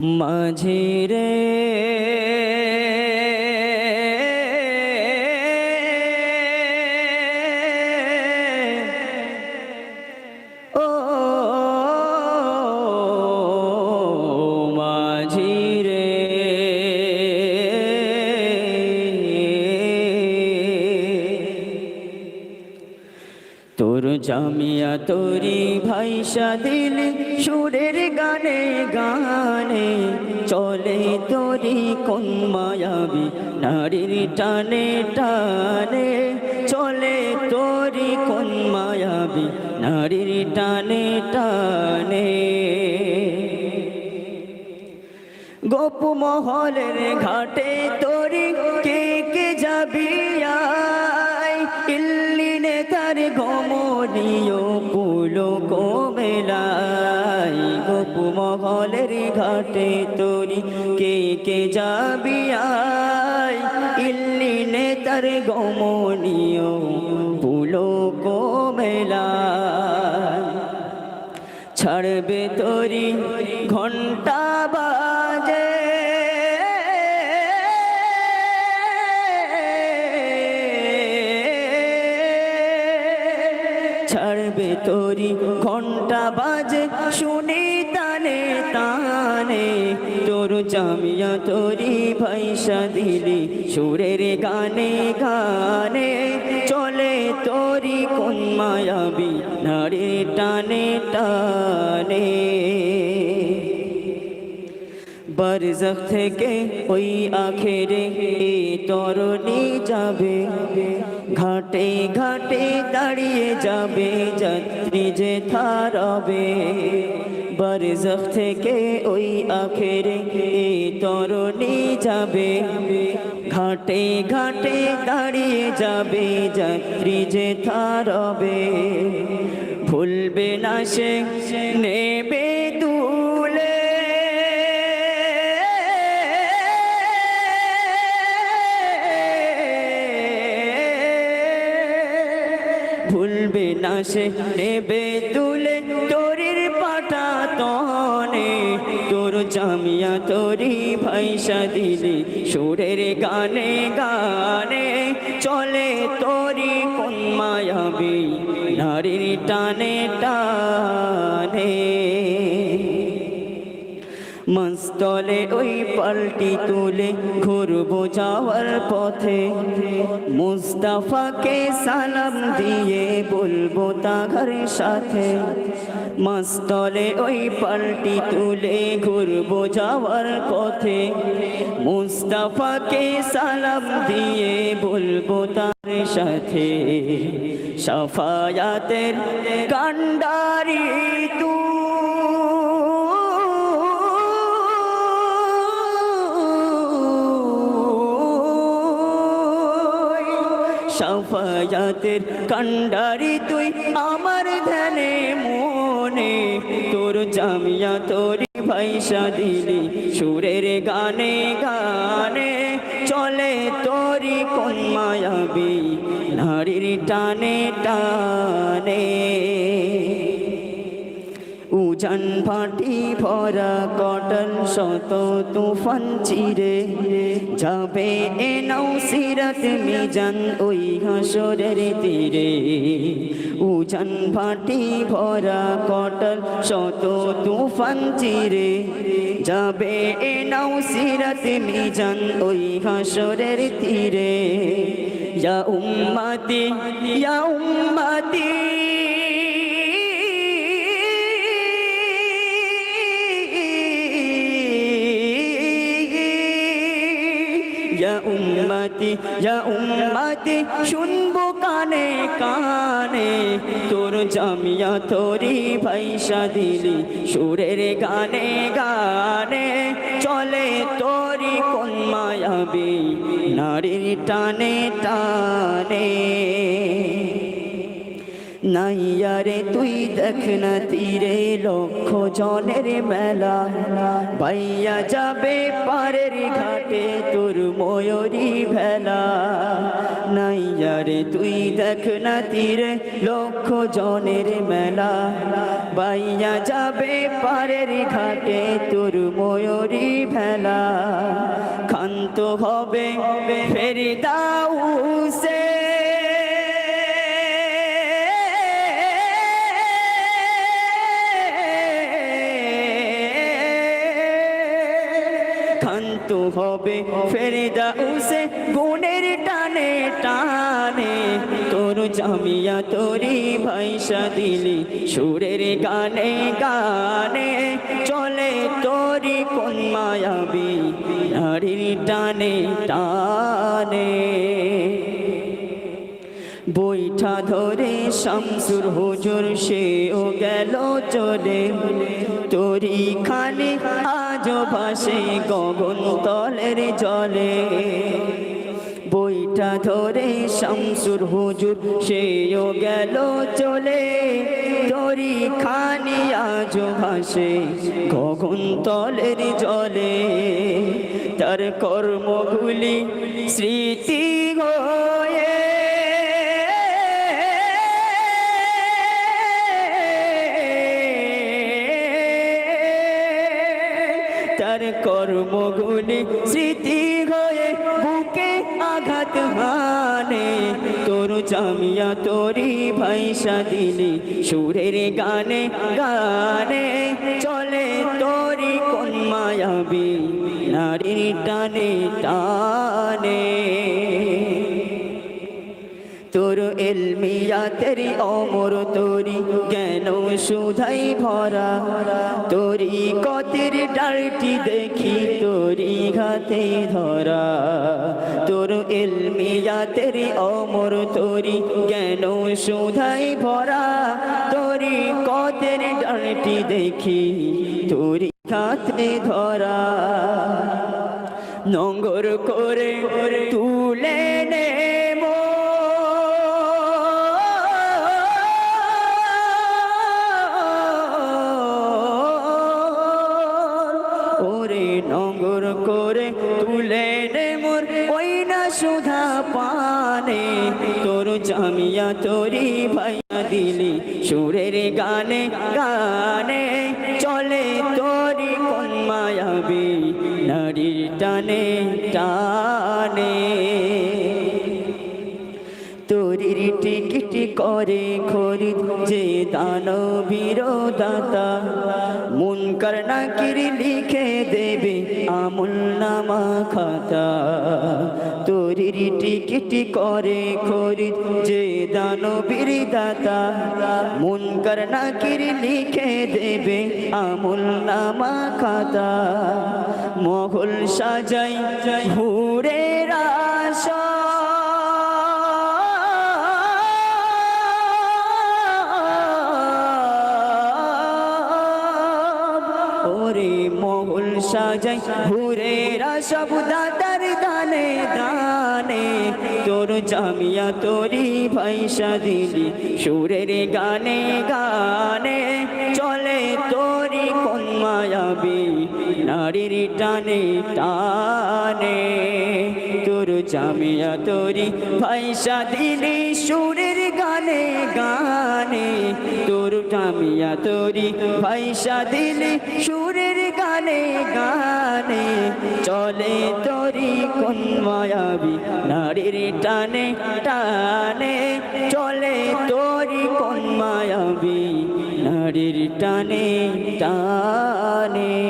মাঝি জামিয়া তোরি ভাইসা দিল সুরের গানে গানে চলে তোরি কোন মায়াবি নারীর টানে টানে চলে তোরি কোন মায়াবি নারীর টানে টানে। গোপ মহলের ঘাটে তোরি মহলের ঘাটে তোরি কে কে যাবি আয়? ইল্লিনে তার গমনীয় পুলো কোমেলাই ছাড়বে তোরি ঘণ্টা ছাড়বে তোরি। ঘণ্টা বাজে, শুনে তানে তানে। তোর জামিয়া তোরি ভাইসা দিলি সুরের গানে গানে। চলে তোরি কোন মায়াবি নারে টানে টানে। বরজখ থেকে ওই আখেরে এ তরণী যাবে। ঘাটে ঘাটে দাঁড়িয়ে যাবে যাত্রী যে থারবে বরজখ থেকে ওই আখেরে তরণী যাবে। ঘাটে ঘাটে দাঁড়িয়ে যাবে যাত্রী যে থারবে ভুলবে না সে, নেবে ভুলবে না সে নেবে তুলে তোরির পাটা তনে, তোর জামিয়া তোরি ভাইসা দিলি। সুরের গানে গানে চলে তোরি কোন মায়াবি নারীর টানে টানে। মস্তলে ওই পাল্টি তুলে ঘুরবো যাওয়ার পথে। মুস্তাফাকে সালাম দিয়ে বলব তাঘর সাথে। মস্তলে ওই পাল্টি তুলে ঘুরবো যাওয়ার পথে। মুস্তাফাকে সালাম দিয়ে বলব তার সাথে। সাফায়াতের কান্ডারি তুই সাফায়াতের কান্ডারি তুই আমার ধ্যানে মনে। তোর জামিয়া তোর ভাইসা দিলি সুরের গানে গানে। চলে তোরি কোন নারীর টানে টানে। উজান ভাটি ভরা কটল শত তুফান চিরে। যাবে এ নৌ সিরত মিজান ওই হাসরের তীরে। উজান ভাটি ভরা কটল শত তুফান চিরে। যাবে এ নৌ সিরত মিজান ওই হাসরের তীরে। ইয়া উম্মতি ইয়া উম্মতি। ইয়া উম্মতি ইয়া উম্মতি, শুনব কানে কানে। তোর জামিয়া তোরি ভাইসা দিলি সুরের গানে গানে। চলে তোরি কোন মায়াবি, নারীর টানে টানে। নাইয়ারে তুই দেখ না তীরে লক্ষ জনের মেলা। বাইয়া যাবে পারের ঘাটে তোর ময়ূরী ভেলা। নাইয়ারে রে তুই দেখ না তীরে লক্ষ জনের মেলা। বাইয়া যাবে পারের ঘাটে তোর ময়ূরী ভেলা। ক্ষান্ত হবে ফেরি দাউ তোর জামিয়া তোরি ভাইসা দিলি। সুরের গানে গানে চলে তোরি কোন মায়াবি। নারীর টানে টানে। বৈঠা ধরে শামসুর হুজুর, সেও গেল চলে। তোরি খানে আজ ভাসে গগন তলের জলে। বইটা ধরে শামসুর হুজুর সেও গেল চলে। তরি খানি আজ ভাসে গগন তলের জলে। তার কর্মগুলি স্মৃতি হয়ে তার কর্মগুলি স্মৃতি হয়ে বুকে আঘাত হানে। তোর জামিয়া তোরি ভাইসা দিলি সুরের গানে গানে চলে তোরি কোন মায়াবি নারীর টানে টানে। তোর এলমিয়া তেরি অমর তোরি জ্ঞান সুধাই ভরা? তোরি কতের ডালটি দেখি, তোরি ঘাতে ধরা। তোর এলমিয়া তেরি অমর তোরি জ্ঞান সুধাই ভরা? তোরি কতের ডালটি দেখি, তোরি ঘাতে ধরা। নঙ্গর করে তুলে নেব তোর জামিয়া তোরি ভাইয়া দিলি সুরের গানে গানে চলে তোরি কোন মায়াবি নারীর টানে টানে। টিকিট করে খরিদ যে দানবীর দাতা মন নাকির লিখে দেবে আমুল নামা খাতা। তোরির টিকিট করে খরিদ যে দানবীর দাতা মন নাকির লিখে দেবে আমল নামা খাতা। মহল সাজাই ঘুরে ওরে মহল সাজাই। ঘুরে সব দাদার দানে দানে তোর জামিয়া তোরি ভাইসা দিলি, সুরের গানে গানে চলে তোরি কোন মায়াবী নারীর টানে টানে। তোর জামিয়া তোরি ভাইসা দিলি, সুরের গানে গানে, তোর জামিয়া তোরি ভাইসা দিলি, সুরের গানে গানে। চলে তরি কোন মায়াবি? নারীর টানে টানে চলে তরি কোন মায়াবি? নারীর টানে টানে।